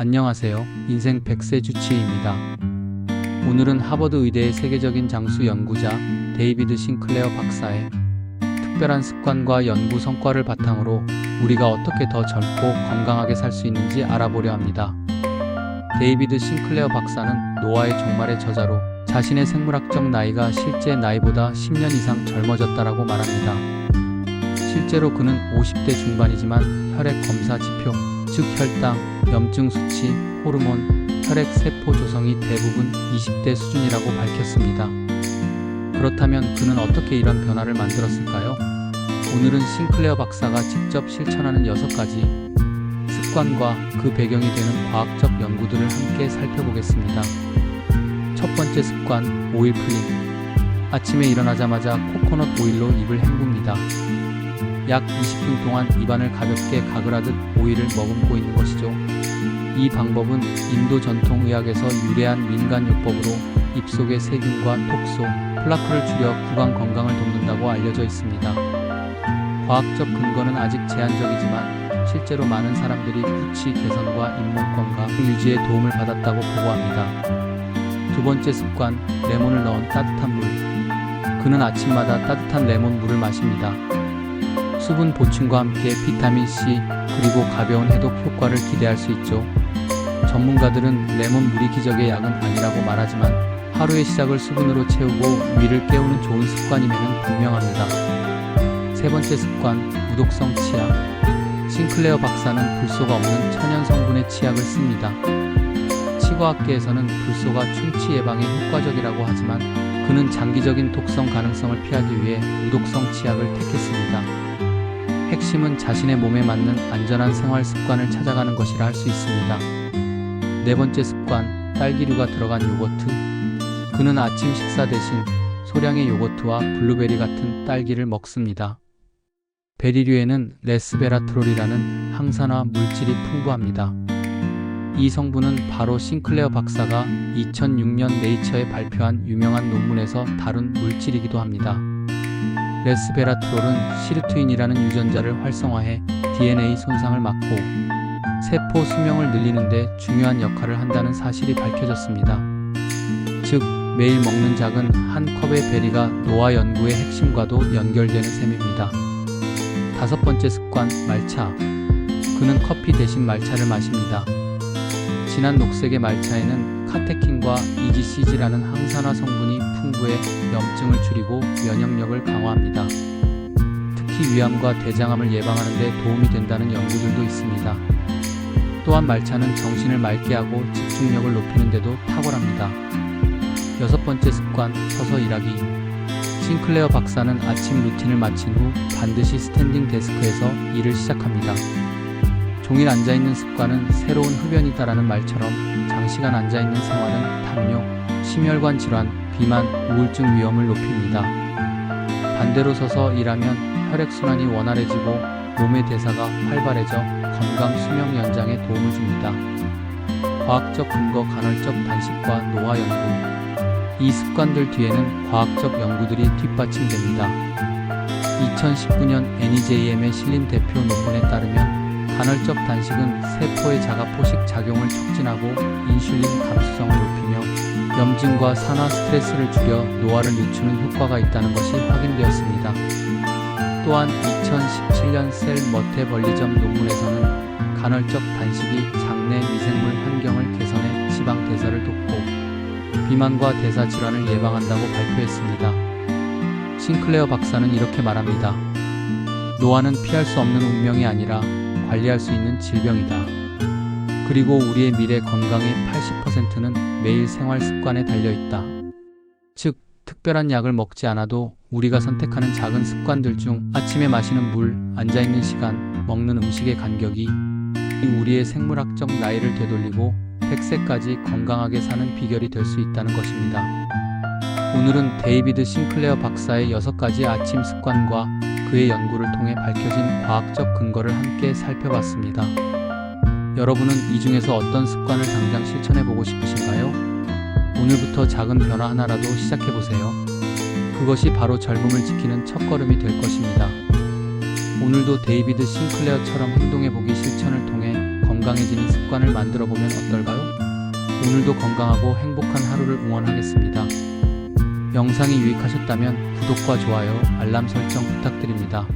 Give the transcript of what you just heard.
안녕하세요. 인생 100세 주치의입니다. 오늘은 하버드 의대의 세계적인 장수 연구자 데이비드 싱클레어 박사의 특별한 습관과 연구 성과를 바탕으로 우리가 어떻게 더 젊고 건강하게 살 수 있는지 알아보려 합니다. 데이비드 싱클레어 박사는 노아의 종말의 저자로 자신의 생물학적 나이가 실제 나이보다 10년 이상 젊어졌다라고 말합니다. 실제로 그는 50대 중반이지만 혈액 검사 지표, 즉 혈당, 염증 수치, 호르몬, 혈액 세포 조성이 대부분 20대 수준이라고 밝혔습니다. 그렇다면 그는 어떻게 이런 변화를 만들었을까요? 오늘은 싱클레어 박사가 직접 실천하는 6가지 습관과 그 배경이 되는 과학적 연구들을 함께 살펴보겠습니다. 첫 번째 습관, 오일 풀림. 아침에 일어나자마자 코코넛 오일로 입을 헹굽니다. 약 20분 동안 입안을 가볍게 가글하듯 오일을 머금고 있는 것이죠. 이 방법은 인도 전통 의학에서 유래한 민간요법으로 입속의 세균과 독소, 플라크를 줄여 구강 건강을 돕는다고 알려져 있습니다. 과학적 근거는 아직 제한적이지만 실제로 많은 사람들이 구취 개선과 잇몸 건강 유지에 도움을 받았다고 보고합니다. 두 번째 습관, 레몬을 넣은 따뜻한 물. 그는 아침마다 따뜻한 레몬 물을 마십니다. 수분 보충과 함께 비타민 C 그리고 가벼운 해독 효과를 기대할 수 있죠. 전문가들은 레몬 물이 기적의 약은 아니라고 말하지만 하루의 시작을 수분으로 채우고 위를 깨우는 좋은 습관임에는 분명합니다. 세 번째 습관, 무독성 치약. 싱클레어 박사는 불소가 없는 천연 성분의 치약을 씁니다. 치과학계에서는 불소가 충치 예방에 효과적이라고 하지만 그는 장기적인 독성 가능성을 피하기 위해 무독성 치약을 택했습니다. 핵심은 자신의 몸에 맞는 안전한 생활 습관을 찾아가는 것이라 할 수 있습니다. 네 번째 습관, 딸기류가 들어간 요거트. 그는 아침 식사 대신 소량의 요거트와 블루베리 같은 딸기를 먹습니다. 베리류에는 레스베라트롤이라는 항산화 물질이 풍부합니다. 이 성분은 바로 싱클레어 박사가 2006년 네이처에 발표한 유명한 논문에서 다룬 물질이기도 합니다. 레스베라트롤은 시르투인이라는 유전자를 활성화해 DNA 손상을 막고 세포 수명을 늘리는데 중요한 역할을 한다는 사실이 밝혀졌습니다. 즉, 매일 먹는 작은 한 컵의 베리가 노화 연구의 핵심과도 연결되는 셈입니다. 다섯 번째 습관, 말차. 그는 커피 대신 말차를 마십니다. 진한 녹색의 말차에는 카테킨과 EGCG라는 항산화 성분이 풍부해 염증을 줄이고 면역력을 강화합니다. 특히 위암과 대장암을 예방하는 데 도움이 된다는 연구들도 있습니다. 또한 말차는 정신을 맑게 하고 집중력을 높이는 데도 탁월합니다. 여섯 번째 습관, 서서 일하기. 싱클레어 박사는 아침 루틴을 마친 후 반드시 스탠딩 데스크에서 일을 시작합니다. 종일 앉아있는 습관은 새로운 흡연이다라는 말처럼 장시간 앉아있는 생활은 당뇨, 심혈관 질환, 비만, 우울증 위험을 높입니다. 반대로 서서 일하면 혈액순환이 원활해지고 몸의 대사가 활발해져 건강 수명 연장에 도움을 줍니다. 과학적 근거 간헐적 단식과 노화 연구. 이 습관들 뒤에는 과학적 연구들이 뒷받침됩니다. 2019년 NEJM의 실린 대표 논문에 따르면 간헐적 단식은 세포의 자가 포식 작용을 촉진하고 인슐린 감수성을 높이며 염증과 산화 스트레스를 줄여 노화를 늦추는 효과가 있다는 것이 확인되었습니다. 또한 2017년 셀 머테벌리점 논문에서는 간헐적 단식이 장내 미생물 환경을 개선해 지방 대사를 돕고 비만과 대사 질환을 예방한다고 발표했습니다. 싱클레어 박사는 이렇게 말합니다. 노화는 피할 수 없는 운명이 아니라 관리할 수 있는 질병이다. 그리고 우리의 미래 건강의 80%는 매일 생활 습관에 달려 있다. 즉, 특별한 약을 먹지 않아도 우리가 선택하는 작은 습관들 중 아침에 마시는 물, 앉아있는 시간, 먹는 음식의 간격이 우리의 생물학적 나이를 되돌리고 100세까지 건강하게 사는 비결이 될 수 있다는 것입니다. 오늘은 데이비드 싱클레어 박사의 6가지 아침 습관과 그의 연구를 통해 밝혀진 과학적 근거를 함께 살펴봤습니다. 여러분은 이 중에서 어떤 습관을 당장 실천해 보고 싶으신가요? 오늘부터 작은 변화 하나라도 시작해 보세요. 그것이 바로 젊음을 지키는 첫걸음이 될 것입니다. 오늘도 데이비드 싱클레어처럼 행동해 보기 실천을 통해 건강 건강해지는 습관을 만들어 보면 어떨까요? 오늘도 건강하고 행복한 하루를 응원하겠습니다. 영상이 유익하셨다면 구독과 좋아요, 알람 설정 부탁드립니다.